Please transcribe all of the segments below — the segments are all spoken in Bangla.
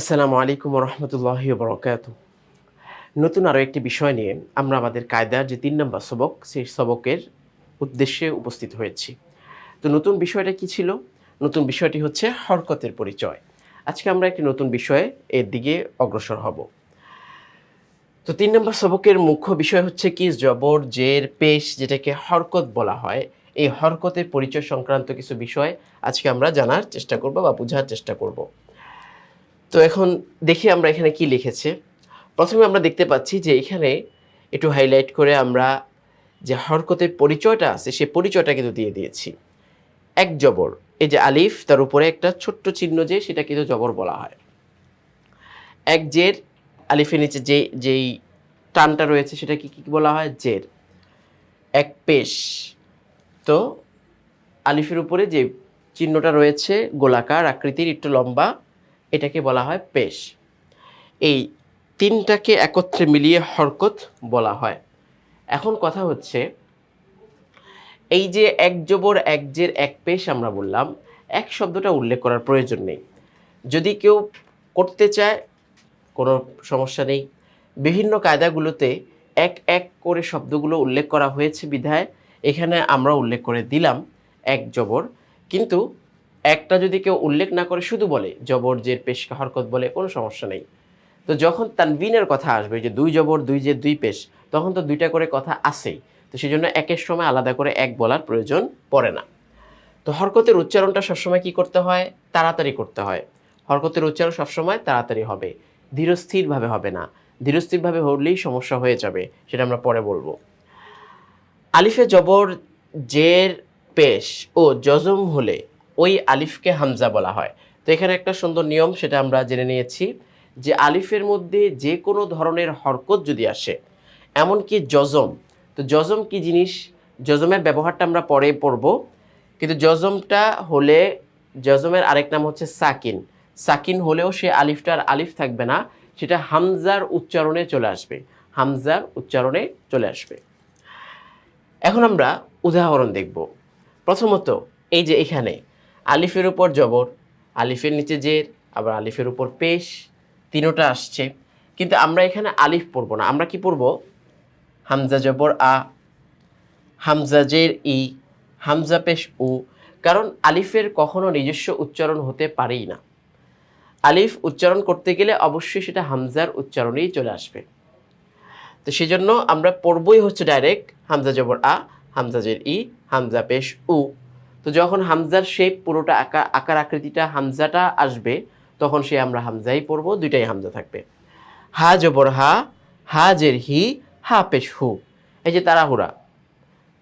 আসসালামু আলাইকুম রহমতুল্লাহ বরকাত নতুন আরও একটি বিষয় নিয়ে আমরা আমাদের কায়দার যে তিন নম্বর সবক, সেই সবকের উদ্দেশ্যে উপস্থিত হয়েছি। তো নতুন বিষয়টা কি ছিল? নতুন বিষয়টি হচ্ছে হরকতের পরিচয়। আজকে আমরা একটি নতুন বিষয়ে এর দিকে অগ্রসর হব। তো তিন নম্বর সবকের মুখ্য বিষয় হচ্ছে কি? জবর, জের, পেশ, যেটাকে হরকত বলা হয়। এই হরকতের পরিচয় সংক্রান্ত কিছু বিষয় আজকে আমরা জানার চেষ্টা করব বা বোঝার চেষ্টা করব। তো এখন দেখি আমরা এখানে কি লিখেছে। প্রথমে আমরা দেখতে পাচ্ছি যে এখানে একটু হাইলাইট করে আমরা যে হরকতের পরিচয়টা আছে সে পরিচয়টা কিন্তু দিয়ে দিয়েছি। এক জবর, এই যে আলিফ, তার উপরে একটা ছোট্ট চিহ্ন যে, সেটা কিন্তু জবর বলা হয়। এক জের, আলিফের নিচে যে, যেই টানটা রয়েছে, সেটা কি কি বলা হয়? জের। এক পেশ, তো আলিফের উপরে যে চিহ্নটা রয়েছে, গোলাকার আকৃতির, একটু লম্বা এটাকে বলা হয় পেশ। এই তিনটাকে একত্রে মিলিয়ে হরকত বলা হয়। এখন কথা হচ্ছে, এই যে এক জবর, এক জের, এক পেশ আমরা বললাম, এক শব্দটা উল্লেখ করার প্রয়োজন নেই। যদি কেউ করতে চায়, কোনো সমস্যা নেই। বিভিন্ন কায়দাগুলোতে এক এক করে শব্দগুলো উল্লেখ করা হয়েছে বিধায়। এখানে আমরা উল্লেখ করে দিলাম এক জবর, কিন্তু একটা যদি কেউ উল্লেখ না করে শুধু বলে, জবর, জের, পেশকে, হরকত বলে, কোনো সমস্যা নেই। তো যখন তানবিনের কথা আসবে, যে দুই জবর, দুই জের, দুই পেশ, তখন তো দুইটা করে কথা আসেই তো সেই জন্য একের সময় আলাদা করে এক বলার প্রয়োজন পড়ে না। তো হরকতের উচ্চারণটা সবসময় কি করতে হয়? তাড়াতাড়ি করতে হয়। হরকতের উচ্চারণ সবসময় তাড়াতাড়ি হবে। ধীরস্থিরভাবে হবে না। ধীরস্থিরভাবে হলেই সমস্যা হয়ে যাবে, সেটা আমরা পরে বলব। আলিফে জবর, জের, পেশ ও জজম হলে ওই আলিফকে হামজা বলা হয়। তো এখানে একটা সুন্দর নিয়ম সেটা আমরা জেনে নিয়েছি যে আলিফের মধ্যে যে কোনো ধরনের হরকত যদি আসে, এমনকি জজম তো জজম কি জিনিস? জজমের ব্যবহারটা আমরা পরে পড়ব। কিন্তু জজমটা হলে জজমের আরেক নাম হচ্ছে সাকিন। সাকিন হলেও সে আলিফটার আলিফ থাকবে না, সেটা হামজার উচ্চারণে চলে আসবে। হামজার উচ্চারণে চলে আসবে। এখন আমরা উদাহরণ দেখব। প্রথমত, এই যে এখানে আলিফের উপর জবর, আলিফের নিচে জের, আবার আলিফের উপর পেশ, তিনোটা আসছে। কিন্তু আমরা এখানে আলিফ পড়ব না। আমরা কি পড়ব? হামজা জবর আ, হামজা জের ই, হামজা পেশ উ। কারণ আলিফের কখনো নিজস্ব উচ্চারণ হতে পারেই না। আলিফ উচ্চারণ করতে গেলে অবশ্যই সেটা হামজার উচ্চারণেই চলে আসবে। তো সেই জন্য আমরা পড়বই হচ্ছে ডাইরেক্ট হামজা জবর আ, হামজা জের ই, হামজা পেশ উ। তো যখন হামজার শেপ পুরোটা আকার আকার আকৃতিটা হামজাটা আসবে, তখন সে আমরা হামজাই পড়ব দুইটাই হামজা থাকবে। হা জবর হা হা জের হি, হা পেশ হু। এই যে তাড়াহুড়া।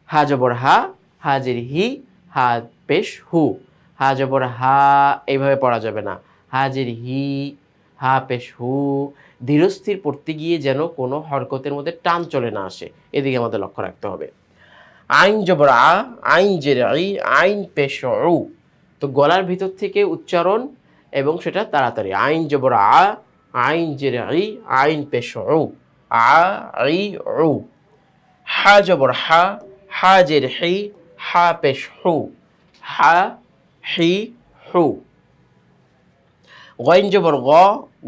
হা জবর হা হা জের হি, হা পেশ হু। হা জবর হা, এইভাবে পড়া যাবে না। হা জের হি, হা পেশ হু। ধীরস্থির পড়তে গিয়ে যেন কোনো হরকতের মধ্যে টান চলে না আসে। এদিকে আমাদের লক্ষ্য রাখতে হবে। আইন জবর, আইন জেরাই, আইন পেশ তো গলার ভিতর থেকে উচ্চারণ এবং সেটা তাড়াতাড়ি। আইন জবর আ আইন জেরাই, আইন পেশ উ আ আই উ। হা জবর, হা হা জের হি হা পেশ হু, হা, হি। হু গইন জবর, গ,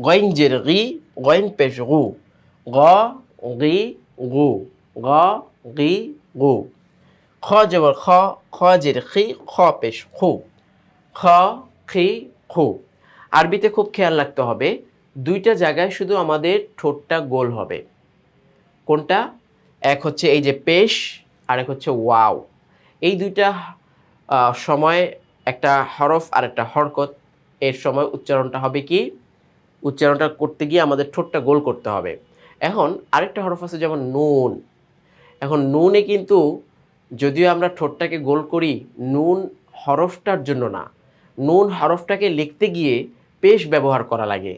গইন জের গি গইন পেশ গু গ, গি, গু। গ, গি, গু। খ জবর খ খ জের খি খ পেশ খু খ খি খু আরবিতে খুব খেয়াল রাখতে হবে, দুইটা জায়গায় শুধু আমাদের ঠোঁটটা গোল হবে। কোনটা? এক হচ্ছে এই যে পেশ আর এক হচ্ছে ওয়াও। এই দুইটা সময় একটা হরফ আর একটা হরকত, এর সময় উচ্চারণটা হবে কি? উচ্চারণটা করতে গিয়ে আমাদের ঠোঁটটা গোল করতে হবে। এখন আরেকটা হরফ আছে যেমন নুন। এখন নুনে কিন্তু যদিও আমরা ঠোঁটটাকে গোল করি, নুন হরফটার জন্য না। নুন হরফটাকে লিখতে গিয়ে পেশ ব্যবহার করা লাগে।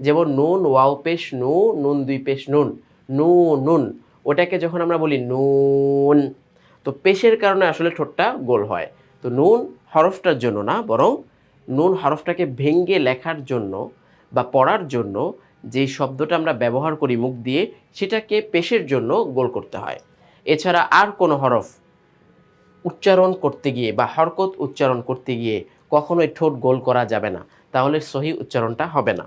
যেমন নুন, ওয়াও পেশ, নু, নুন দুই পেশ, নুন। নু, নুন। ওটাকে যখন আমরা বলি নুন, তো পেশের কারণে আসলে ঠোঁটটা গোল হয়। তো নুন হরফটার জন্য না, বরং নুন হরফটাকে ভেঙ্গে লেখার জন্য বা পড়ার জন্য যে শব্দটা আমরা ব্যবহার করি মুখ দিয়ে, সেটাকে পেশের জন্য গোল করতে হয়। এছাড়া আর কোনো হরফ উচ্চারণ করতে গিয়ে বা হরকত উচ্চারণ করতে গিয়ে কখনোই ঠোঁট গোল করা যাবে না, তাহলে সহি উচ্চারণটা হবে না।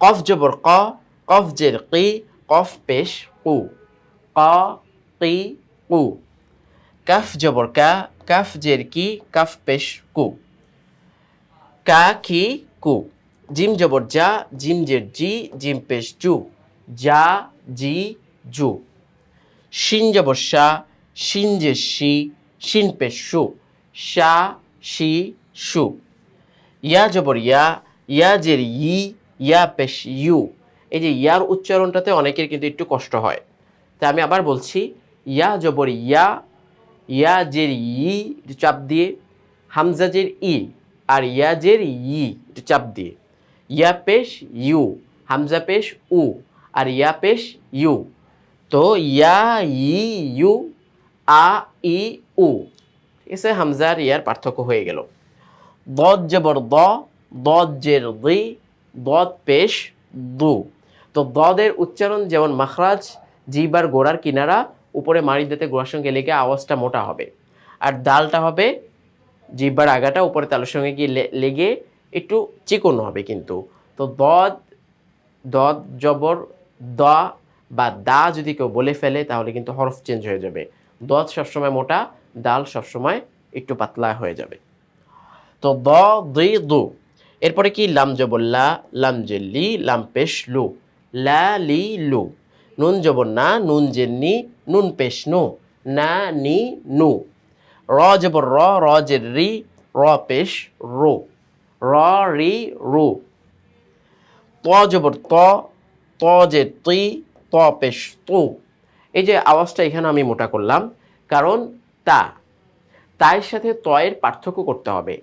কফ জবর ক, কফ জের কি, কফ পেশ কু ক, কি কু কাফ জবর কা, কাফ জের কি, কাফ পেশ কু। কা কি কু। জিম জবর যা, জিম জের জি, জিম পেশ জু। যা, জি, জু। শিন জবর শা শিন জের শি শিন পেশ সু শা, শি। সু ইয়া জবর ইয়া ইয়া জের ই, ইয়া পেশ ইউ। এই যে ইয়ার উচ্চারণটাতে অনেকের কিন্তু একটু কষ্ট হয়। তা আমি আবার বলছি, ইয়া জবর ইয়া ইয়া জের ই, একটু চাপ দিয়ে। হামজা জের ই আর ইয়া জের ই, একটু চাপ দিয়ে। ইয়া পেশ ইউ, হামজা পেশ উ আর ইয়া পেশ ইউ। তো ইয়া ই ইউ আ, ই, উ। ঠিক আছে? হামজার ইয়ার পার্থক্য হয়ে গেল। দদ জবর দ, দদ জের দি, দদ পেশ দু। তো দদের উচ্চারণ যেমন মাখরাজ, জিবার গোড়ার কিনারা, উপরে মারি দিতে গোড়ার সঙ্গে লেগে আওয়াজটা মোটা হবে। আর দালটা হবে জিব্বার আগাটা, উপরে তালের সঙ্গে গিয়ে লেগে একটু চিকন হবে কিন্তু। তো দদ দদ জবর দ বা দা যদি কেউ বলে ফেলে, তাহলে কিন্তু হরফ চেঞ্জ হয়ে যাবে। দদ সবসময় মোটা দাল সবসময় একটু পাতলা হয়ে যাবে। তো দ দুই দু। এরপরে কি? লাম জবল্লা, লাম জেল্লি, লাম পেশ লু। লা, লি, লু। নুন জবর না নুন জেন্নি, নুন পেশ নু। না, নি, নু। র জবর র র জের রি পেশ রো। র, রি, রু। ত জবর ত ত যে তুই ত পেশ তু। এই যে আওয়াজটা এখানে আমি মোটা করলাম, কারণ তা তায়ের সাথে তয়ের পার্থক্য করতে হবে।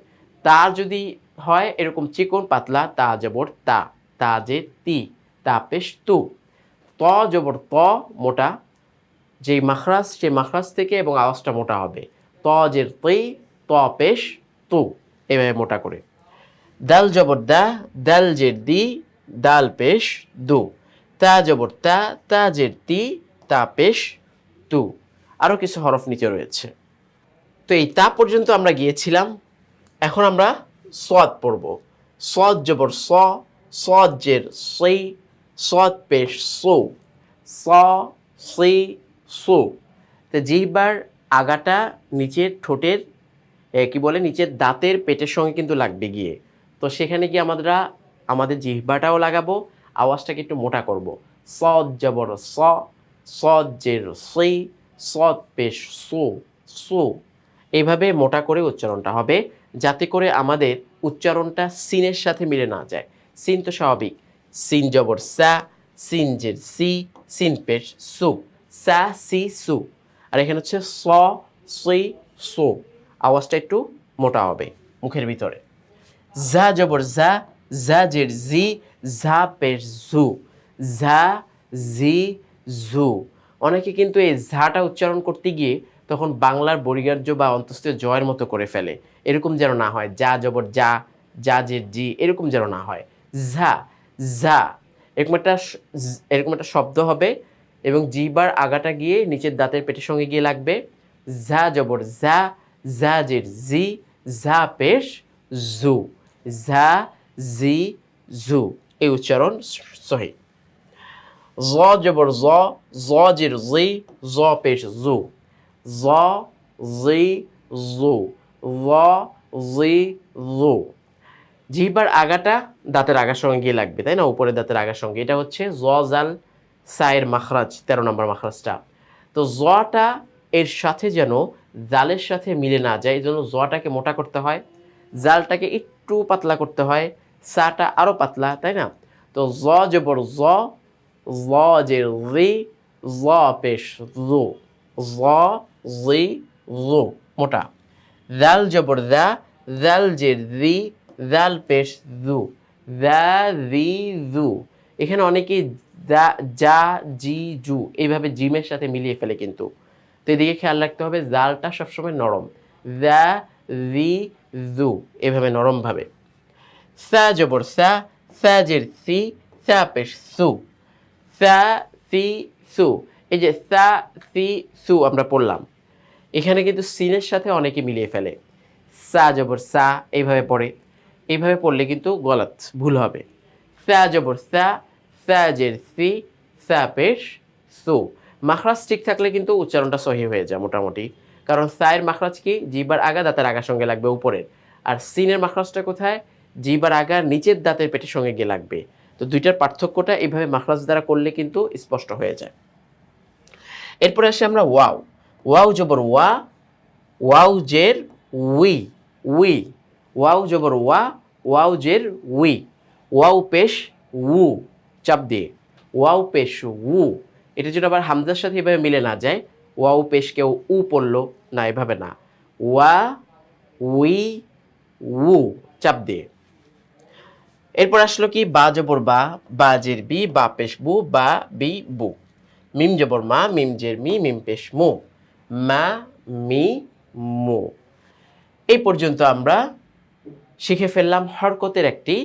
তা যদি হয় এরকম চিকন পাতলা, তা জবর তা তা যে তি, তা পেশ তু। ত জবর ত মোটা, যেই মাখরাজ সেই মাখরাজ থেকে এবং আওয়াজটা মোটা হবে। ত জের তি, ত পেশ তু, এভাবে মোটা করে। দাল জবর দা, দাল জের দি, দাল পেশ দু। তা জবর তা তা জের তি তা পেশ তু আরও কিছু হরফ নিচে রয়েছে। তো এই তা পর্যন্ত আমরা গিয়েছিলাম। এখন আমরা সদ পড়ব। সদ জবর স সদ জের সই সদ পেশ সো। স, সি, সো। তো যেইবার আগাটা নিচের ঠোঁটের কি বলে, নিচের দাঁতের পেটের সঙ্গে কিন্তু লাগবে গিয়ে। তো সেখানে গিয়ে আমরা, আমাদের জিহ্বাটাও লাগাবো, আওয়াজটাকে একটু মোটা করব। সদ জবর স সদ জের, সই সদ পেশ, সো সো। এইভাবে মোটা করে উচ্চারণটা হবে, যাতে করে আমাদের উচ্চারণটা সিনের সাথে মিলে না যায়। সিন তো স্বাভাবিক। সিন জবর সা, সিন জের সি, সিন পেশ সু। সা, সি, সু। আর এখানে হচ্ছে স, সি, সো। আওয়াজটা একটু মোটা হবে মুখের ভিতরে। জা জবর জা জা জের জি ঝা পেশ জু ঝা জি জু অনেকে কিন্তু এই ঝাটা উচ্চারণ করতে গিয়ে তখন বাংলার বরিগার্য বা অন্তস্থ জয়ের মতো করে ফেলে। এরকম যেন না হয়, যা জবর যা যা জের জি, এরকম যেন না হয়। ঝা যা এরকম একটা এরকম একটা শব্দ হবে এবং জিবার আগাটা গিয়ে নিচের দাঁতের পেটের সঙ্গে গিয়ে লাগবে। ঝা জবর যা যা জের জি, ঝা পেশ জু ঝা, জি জু এই উচ্চারণ সহি। জ জবর জ জ জের জি জ পেশ জু জ জি জু জ জি জু জিহ্বার আগাটা দাঁতের আগার সঙ্গে গিয়ে লাগবে, তাই না? উপরে দাঁতের আগার সঙ্গে। এটা হচ্ছে জ জাল সায়ের মাখরাজ, তেরো নম্বর মাখরাজটা। তো জটা এর সাথে যেন জালের সাথে মিলে না যায়, এই জন্য জটাকে মোটা করতে হয়। জালটাকে একটু পাতলা করতে হয় সাটা আরও পাতলা, তাই না? তো জ জবর জ জ যে রি জ পেশ জু জ জি জু মোটা। দাল জবর দা দাল জের দি দাল পেশ দু দা দি দু এখানে অনেকেই যা জি জু এইভাবে জিমের সাথে মিলিয়ে ফেলে কিন্তু। তো এদিকে খেয়াল রাখতে হবে, জালটা সবসময় নরম। দা দি দু এভাবে নরমভাবে। সা জবর সা সা জের সি সা পেশ সু সা, সি, সু। এই যে সা, সি, সু আমরা পড়লাম। এখানে কিন্তু সিনের সাথে অনেকে মিলিয়ে ফেলে। সা জবর সা এইভাবে পড়ে। এইভাবে পড়লে কিন্তু গলত ভুল হবে। সা জবর সা সা জের সি, সা পেশ, সু। মাখরাজ ঠিক থাকলে কিন্তু উচ্চারণটা সহি হয়ে যায় মোটামুটি। কারণ সায়ের মাখরাজ কি? জিবার আগা দাঁতের আগার সঙ্গে লাগবে উপরের। আর সিনের মাখরাজটা কোথায়? জিবার আগা নিচের দাঁতের পেটের সঙ্গে গিয়ে লাগবে। তো দুইটার পার্থক্যটা এইভাবে মাখরাজ দ্বারা করলে কিন্তু স্পষ্ট হয়ে যায়। এরপরে আসি আমরা ওয়াও। ওয়াও জবর ওয়া, ওয়াও জের উই উই। ওয়াও জবর ওয়া, ওয়াও জের উই। ওয়াও পেশ উ, চাপ দিয়ে। ওয়াও পেশ উ। এটা যেন আবার হামজার সাথে এভাবে মিলে না যায়। ওয়াও পেশ কেউ উ পড়ল না, এভাবে না। ওয়া, উই, উ, চাপ দিয়ে। এরপর আসলো কি? বা জবর বা বাজের বি, বা পেশ বু বা বি বু। মিম জবর মা, মিম জের মি, মিম পেশ মু। মা, মি, মু। এই পর্যন্ত আমরা শিখে ফেললাম হরকতের একটি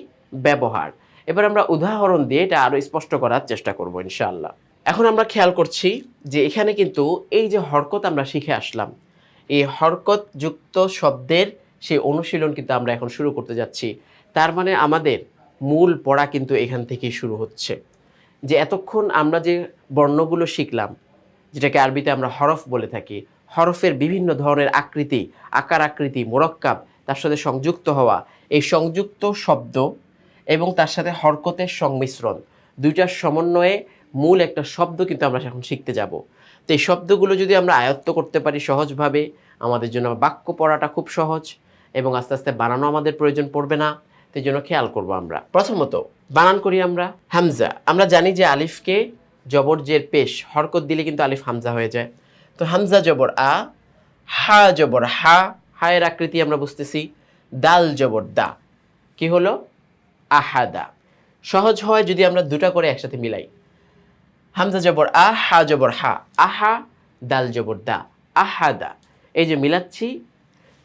ব্যবহার। এবার আমরা উদাহরণ দিয়ে এটা আরও স্পষ্ট করার চেষ্টা করব, ইনশাআল্লাহ। এখন আমরা খেয়াল করছি যে এখানে কিন্তু এই যে হরকত আমরা শিখে আসলাম, এই হরকত যুক্ত শব্দের সেই অনুশীলন কিন্তু আমরা এখন শুরু করতে যাচ্ছি। তার মানে আমাদের মূল পড়া কিন্তু এখান থেকেই শুরু হচ্ছে। যে এতক্ষণ আমরা যে বর্ণগুলো শিখলাম, যেটাকে আরবিতে আমরা হরফ বলে থাকি, হরফের বিভিন্ন ধরনের আকৃতি, আকার আকৃতি, মোরক্কাব, তার সাথে সংযুক্ত হওয়া, এই সংযুক্ত শব্দ এবং তার সাথে হরকতের সংমিশ্রণ, দুইটার সমন্বয়ে মূল একটা শব্দ কিন্তু আমরা এখন শিখতে যাব। তো এই শব্দগুলো যদি আমরা আয়ত্ত করতে পারি সহজভাবে, আমাদের জন্য বাক্য পড়াটা খুব সহজ এবং আস্তে আস্তে বানানো আমাদের প্রয়োজন পড়বে না। সেই জন্য খেয়াল করব আমরা। প্রথমত, বানান করি আমরা হামজা। আমরা জানি যে আলিফকে জবর জের পেশ, হরকত দিলে কিন্তু আলিফ হামজা হয়ে যায়। তো হামজা জবর আ, হা জবর হা, হায়ের আকৃতি আমরা বুঝতেছি। দাল জবর দা, কি হলো? আহাদা। সহজ হয় যদি আমরা দুটা করে একসাথে মিলাই। হামজা জবর আ, হা জবর হা, আহা, দাল জবর দা, আহাদা। এই যে মিলাচ্ছি,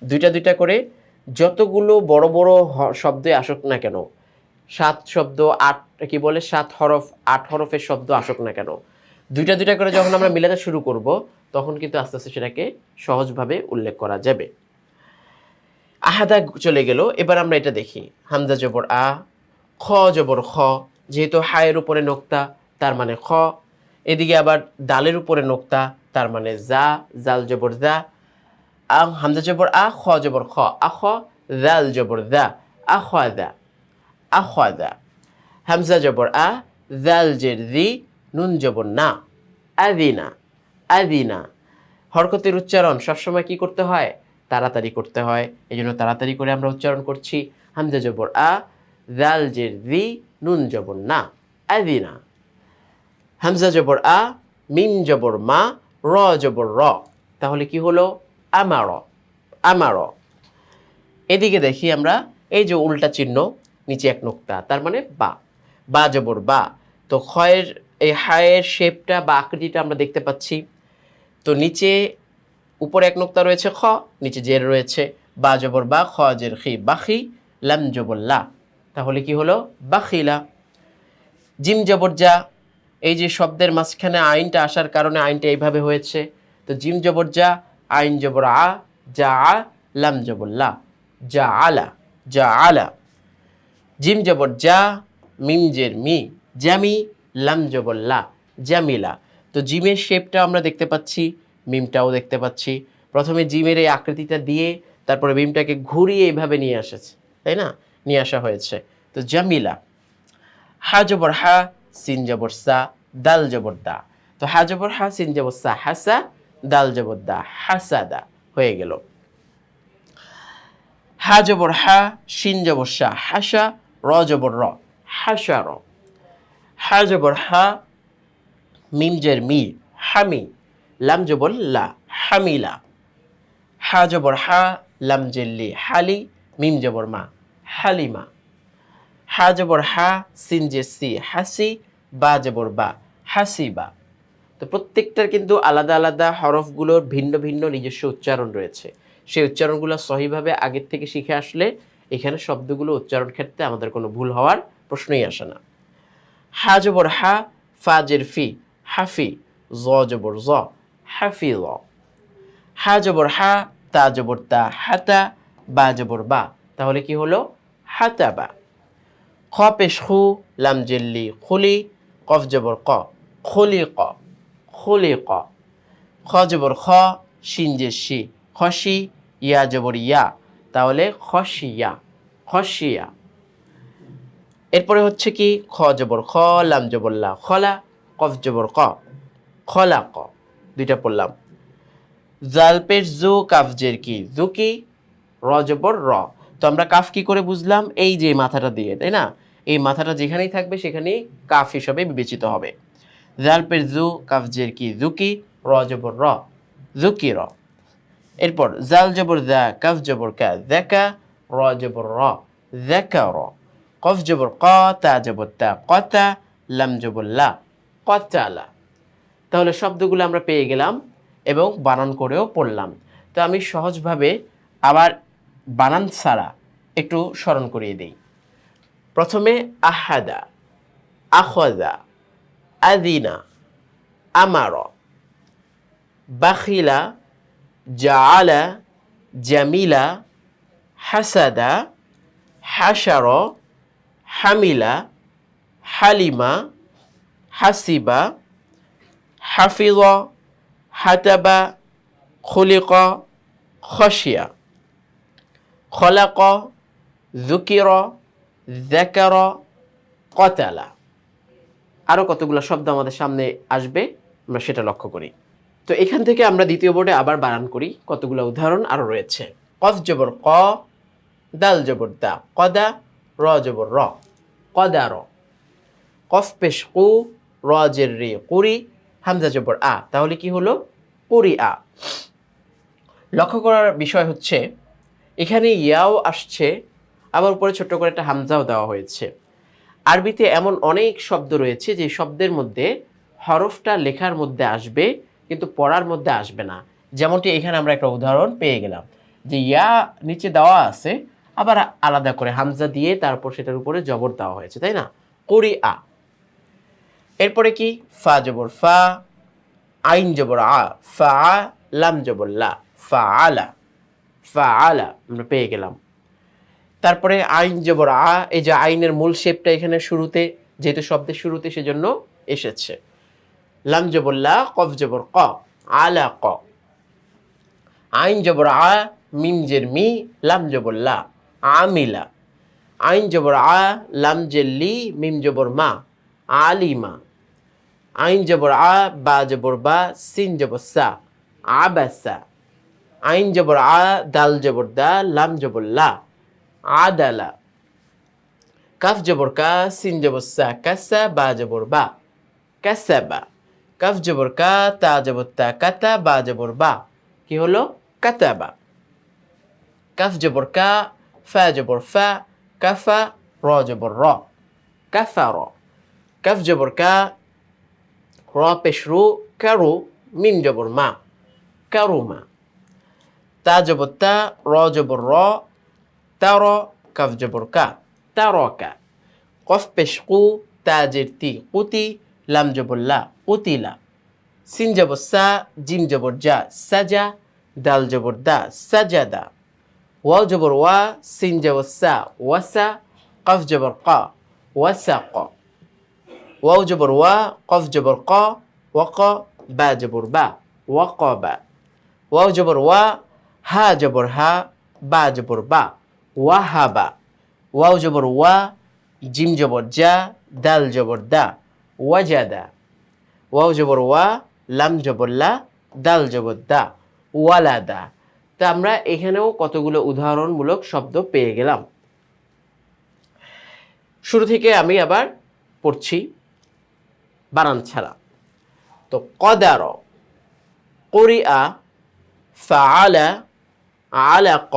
দুইটা দুইটা করে যতগুলো বড় বড় শব্দে আসুক না কেন, সাত শব্দ, আট, কি বলে, সাত হরফ, আট হরফের শব্দ আসুক না কেন, দুইটা দুইটা করে যখন আমরা মিলাতে শুরু করব, তখন কিন্তু আস্তে আস্তে সেটাকে সহজভাবে উল্লেখ করা যাবে। আহাদা চলে গেল, এবার আমরা এটা দেখি। হামজা জবর আ, খ জবর খ, যেহেতু হায়ের উপরে নোক্তা, তার মানে খ, এদিকে আবার দালের উপরে নোক্তা, তার মানে জা, জাল জবর জা আ, হামজা জবর আ, খ জবর খ। আখ জাল জবর দা। আখাদা আখাদা হামজা জবর আ জাল জের দি, নুন জবর না। আদিনা। আদিনা। হরকতের উচ্চারণ সবসময় কি করতে হয়? তাড়াতাড়ি করতে হয়। এই জন্য তাড়াতাড়ি করে আমরা উচ্চারণ করছি। হামজা জবর আ জাল জের দি, নুন জবর না। আদিনা। হামজা জবর আ, মিম জবর মা, র জবর র। তাহলে কি হলো? আমার আমার এদিকে দেখি আমরা, এই যে উল্টা চিহ্ন, নিচে এক নোক্তা, তার মানে বা। বা জবর বা। তো ক্ষয়ের, এই হায়ের শেপটা বা আকৃতিটা আমরা দেখতে পাচ্ছি। তো নিচে উপরে এক নোক্তা রয়েছে খ, নিচে জের রয়েছে। বা জবর বা, খ জের খি, বাখি, লাম জবর লা। তাহলে কি হলো? বাখিলা জিম জবর যা এই যে শব্দের মাঝখানে আইনটা আসার কারণে আইনটা এইভাবে হয়েছে। তো জিম জবর যা আইন জবর আ যা আ, লাম জবর লা। যা আলা যা আলা। জিম জবর যা মিম জের মি। জামি লাম জবর লা। জামিলা তো জিমের শেপটা আমরা দেখতে পাচ্ছি, মিমটাও দেখতে পাচ্ছি। প্রথমে জিমের এই আকৃতিটা দিয়ে তারপরে মিমটাকে ঘুরিয়ে এইভাবে নিয়ে আসেছে তাই না? নিয়ে আসা হয়েছে। তো জামিলা হা জবর হা, সিন জবর সা, দাল জবর দা। তো হা জবর হা, সিন জবর সা হাসা দাল জবর দা হাসাদা হয়ে গেল। হা জবর হা, শিন জবর সা, হাসা, র জবর র, হাসা র। হা জবর হা, মিম জের মি, হামি, লাম জবর লা হামিলা হা জবর হা, লাম জেল্লি হালি, মিম জবর মা হালিমা হা জবর হা, সিন জের সি, হাসি, বা জবর বা হাসিবা তো প্রত্যেকটার কিন্তু আলাদা আলাদা হরফগুলোর ভিন্ন ভিন্ন নিজস্ব উচ্চারণ রয়েছে। সেই উচ্চারণগুলো সহিভাবে আগের থেকে শিখে আসলে এখানে শব্দগুলো উচ্চারণ ক্ষেত্রে আমাদের কোনো ভুল হওয়ার প্রশ্নই আসে না। হা জবর হা, ফা জের ফি হাফি জ জবর জ হাফি জ হা জবর হা, তা জবর তা হাতা বা জবর বা। তাহলে কি হলো? হাতা বা। খ পেশ খু, লাম জেল্লি খুলি, কফ জবর ক, খলি ক। খলি ক খ জবর খ যে শি। খসি, ইয়া জবর ইয়া। তাহলে খসিয়া খসিয়া। এরপরে হচ্ছে কি, খ জবর খ, লাম জবর লা খলা, কফ জবর ক খলা ক দুইটা পড়লাম। জালপের জু কাফজের কি? জু কি? র জবর র। তো আমরা কাফ কি করে বুঝলাম? এই যে মাথাটা দিয়ে, তাই না? এই মাথাটা যেখানেই থাকবে, সেখানেই কাফ হিসাবে বিবেচিত হবে। জাল পেশ জু কাফজের কি জুকি র জবর র জুকি র এরপর জাল জবর দা কাফ জবর কা দেখা র জবর র দেখা র কফ জবর ক তা জবর তা কতা লাম জবর লা কতালা তাহলে শব্দগুলো আমরা পেয়ে গেলাম এবং বানান করেও পড়লাম। তো আমি সহজভাবে আবার বানান ছাড়া একটু স্মরণ করিয়ে দিই। প্রথমে আহাদা, আখদা। আদিনা আমার বাখিলা জাআলা জামিলা হাসাদা হাসার হামিলা হালিমা হাসিবা হাফিজ হাতাবা খুলিক খসিয়া খলাক জুকির জাকার কতালা আরও কতগুলো শব্দ আমাদের সামনে আসবে, আমরা সেটা লক্ষ্য করি। তো এখান থেকে আমরা দ্বিতীয় বোর্ডে আবার বানান করি, কতগুলো উদাহরণ আরও রয়েছে। কফ জবর ক, দাল জবর দা, কদা, র জবর র, কদা র। কফ পেশ কু র জের রে কুরি, হামজা জবর আ। তাহলে কি হলো? কুরি আ। লক্ষ্য করার বিষয় হচ্ছে, এখানে ইয়াও আসছে, আবার উপরে ছোট্ট করে একটা হামজাও দেওয়া হয়েছে। আরবিতে এমন অনেক শব্দ রয়েছে যে শব্দের মধ্যে হরফটা লেখার মধ্যে আসবে, কিন্তু পড়ার মধ্যে আসবে না। যেমনটি এখানে আমরা একটা উদাহরণ পেয়ে গেলাম যে ইয়া নিচে দেওয়া আছে, আবার আলাদা করে হামজা দিয়ে তারপর সেটার উপরে জবর দেওয়া হয়েছে, তাই না? করি আ। এরপরে কি? ফা জবর ফা, আইন জবর আ, ফা লাম জবর লা, ফা আলা ফা আলা আমরা পেয়ে গেলাম। তারপরে আইন জবর আ, এই যে আইনের মূল শেপটা এখানে শুরুতে, যেহেতু শব্দের শুরুতে সেজন্য এসেছে। লাম জবর কফ জবর ক আলা ক। আইন জবর আ, মিম জের মি, লাম জবর লা আমিলা আইন জবর আ, লাম জের লি, মিম জবর মা আলিমা আইন জবর আ, বা জবর বা, সিন জবর সা আবাসা আইন জবর আ, দাল জবর দা, লাম জবর আদালা। কাফ জবর কা, সিন জবর সা, কাসা, বা জবর বা। কাসাবা কাফ জবর কা, তা জবর তা, কাতা, বা জবর বা। কি হলো? কাতাবা কাফ জবর কা, ফা জবর ফা, কাফা, র জবর র। কাফা র। কাফ জবর কা, র পেশ রু কারু, মিম জবর মা। কারুমা তা জবর তা, র জবর র তার কাফ জবর কা তারকা কফ পেশ কু তাজের তি কুতি লাম জবর লা কুতিলা সিন জবর সা জিম জবর জা সাজা দাল জবর দা সাজাদা ওয়াও জবর ওয়া সিন জবর সা ওয়াসা কফ জবর কা ওয়াসাক ওয়াও জবর ওয়া কফ জবর ক ওয়াক বা জবর বা ওয়াকবা ওয়াও জবর ওয়া হা জবর হা বা জবর বা ওয়াহাবা। ওয়াও জবর ওয়া, জিম জবর জা, দাল জবর দা, ওয়াজাদা। ওয়াও জবর ওয়া, লাম জবর লা, দাল জবর দা, ওয়ালাদা। তা আমরা এখানেও কতগুলো উদাহরণমূলক শব্দ পেয়ে গেলাম। শুরু থেকে আমি আবার পড়ছি বানান ছাড়া তো কদার, করিয়া, ফাআলা, আলাক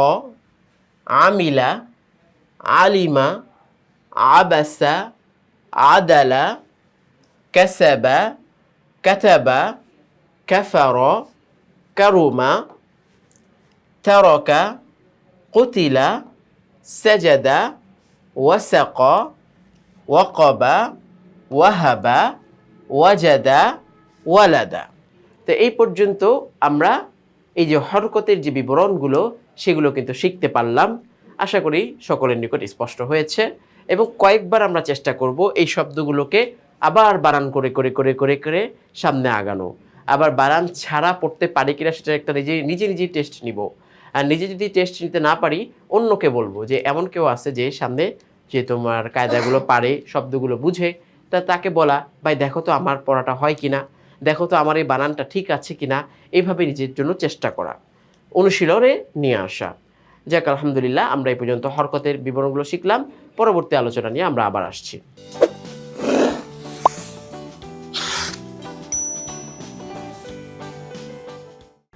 আমিলা, আলিমা, আবাসা, আদালা, কাসাবা, কাতাবা, কাফারা, কারুমা, তারকা, কুতিলা, সাজাদা, ওয়াসাকা, ওয়াকবা, ওয়াহাবা, ওয়াজাদা, ওয়ালাদা। তো এই পর্যন্ত আমরা এই যে হরকতের যে বিবরণগুলো সেগুলো কিন্তু শিখতে পারলাম। আশা করি সকলের নিকট স্পষ্ট হয়েছে এবং কয়েকবার আমরা চেষ্টা করব এই শব্দগুলোকে আবার বানান করে করে করে করে করে সামনে আগানো। আবার বানান ছাড়া পড়তে পারি কিনা সেটা একটা নিজে নিজে নিজেই টেস্ট নিব। আর নিজে যদি টেস্ট নিতে না পারি, অন্যকে বলব যে এমন কেউ আছে যে সামনে যে তোমার কায়দাগুলো পারে, শব্দগুলো বুঝে, তা তাকে বলা, ভাই, দেখো তো আমার পড়াটা হয় কিনা? দেখো তো আমার এই বানানটা ঠিক আছে কিনা? এইভাবে নিজের জন্য চেষ্টা করা। অনুশীলনে নিয়ে আসা। যাক, আলহামদুলিল্লাহ, আমরা এই পর্যন্ত হরকতের বিবরণগুলো শিখলাম। পরবর্তী আলোচনা নিয়ে আমরা আবার আসছি।